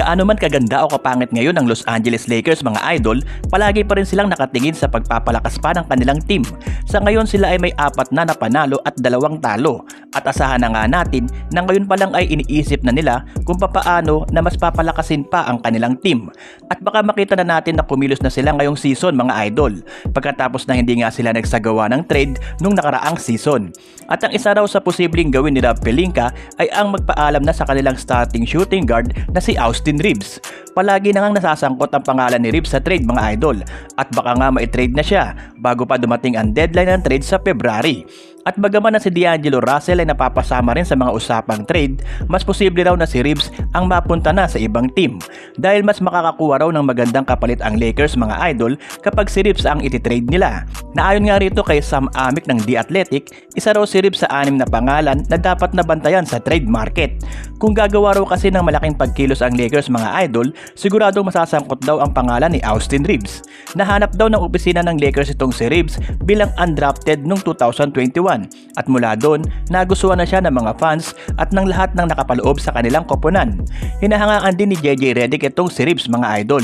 Gaano man kaganda o kapangit ngayon ang Los Angeles Lakers mga idol, palagi pa rin silang nakatingin sa pagpapalakas pa ng kanilang team. Sa ngayon sila ay may apat na napanalo at dalawang talo. At asahan na nga natin na ngayon pa lang ay iniisip na nila kung papaano na mas papalakasin pa ang kanilang team. At baka makita na natin na kumilos na sila ngayong season mga idol. Pagkatapos na hindi nga sila nagsagawa ng trade nung nakaraang season. At ang isa raw sa posibleng gawin nila Pelinka ay ang magpaalam na sa kanilang starting shooting guard na si Austin Reeves. Palagi na ngang nasasangkot ang pangalan ni Reeves sa trade mga idol at baka nga ma-trade na siya bago pa dumating ang deadline ng trade sa February. At bagaman na si D'Angelo Russell ay napapasama rin sa mga usapang trade, mas posible raw na si Reeves ang mapunta na sa ibang team dahil mas makakakuha raw ng magandang kapalit ang Lakers mga idol kapag si Reeves ang ititrade nila. Naayon nga rito kay Sam Amick ng The Athletic, isa raw si Reeves sa anim na pangalan na dapat nabantayan sa trade market. Kung gagawa raw kasi ng malaking pagkilos ang Lakers mga idol, siguradong masasangkot daw ang pangalan ni Austin Reeves. Nahanap daw ng opisina ng Lakers itong si Reeves bilang undrafted noong 2021 at mula doon, nagustuhan na siya ng mga fans at ng lahat ng nakapaloob sa kanilang koponan. Hinahangaan din ni JJ Redick itong si Reeves mga idol.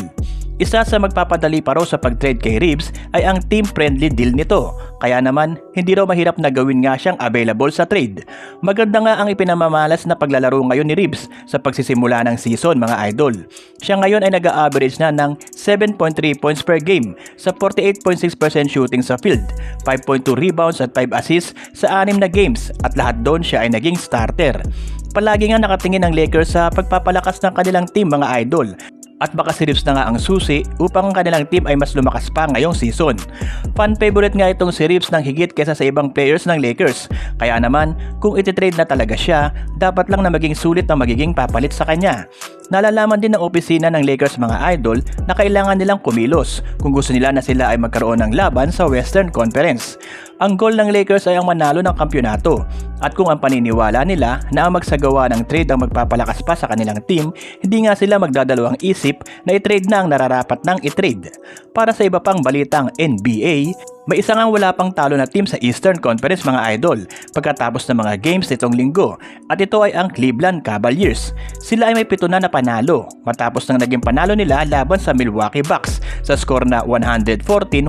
Isa sa magpapadali pa sa pag-trade kay Reeves ay ang team-friendly deal nito. Kaya naman, hindi raw mahirap na gawin nga siyang available sa trade. Maganda nga ang ipinamamalas na paglalaro ngayon ni Reeves sa pagsisimula ng season mga idol. Siya ngayon ay nag-average na ng 7.3 points per game sa 48.6% shooting sa field, 5.2 rebounds at 5 assists sa 6 na games at lahat doon siya ay naging starter. Palagi nga nakatingin ang Lakers sa pagpapalakas ng kanilang team mga idol at baka Reeves na nga ang susi upang ang kanilang team ay mas lumakas pa ngayong season. Fan favorite nga itong si Reeves ng higit kesa sa ibang players ng Lakers. Kaya naman, kung ititrade na talaga siya, dapat lang na maging sulit na magiging papalit sa kanya. Nalalaman din ng opisina ng Lakers mga idol na kailangan nilang kumilos kung gusto nila na sila ay magkaroon ng laban sa Western Conference. Ang goal ng Lakers ay ang manalo ng kampyonato at kung ang paniniwala nila na ang magsagawa ng trade ang magpapalakas pa sa kanilang team, hindi nga sila magdadalawang isip na i-trade na ang nararapat ng i-trade. Para sa iba pang balitang NBA, may isa ngang wala pang talo na team sa Eastern Conference mga idol pagkatapos ng mga games nitong linggo at ito ay ang Cleveland Cavaliers. Sila ay may pito na napanalo matapos ng naging panalo nila laban sa Milwaukee Bucks sa score na 114-113.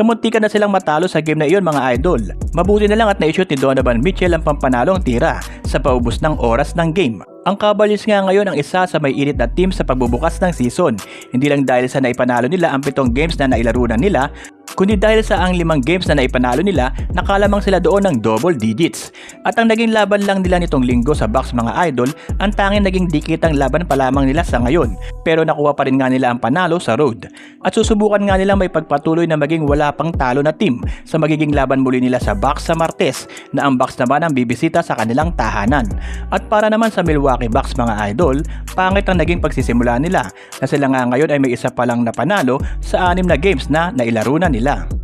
Kamuntikan na silang matalo sa game na iyon mga idol. Mabuti na lang at na-shoot ni Donovan Mitchell ang pampanalong tira sa paubos ng oras ng game. Ang Cavaliers nga ngayon ang isa sa may init na team sa pagbubukas ng season. Hindi lang dahil sa naipanalo nila ang pitong games na nailaro na nila, kundi dahil sa ang limang games na naipanalo nila, nakalamang sila doon ng double digits. At ang naging laban lang nila nitong linggo sa box mga idol, ang tanging naging dikitang laban pa lamang nila sa ngayon. Pero nakuha pa rin nga nila ang panalo sa road. At susubukan nga nila may pagpatuloy na maging wala pang talo na team sa magiging laban muli nila sa box sa Martes na ang box naman ang bibisita sa kanilang tahanan. At para naman sa Milwaukee Bucks mga idol, pangit ang naging pagsisimula nila na sila nga ngayon ay may isa pa lang napanalo sa anim na games na nailaro na nila. الله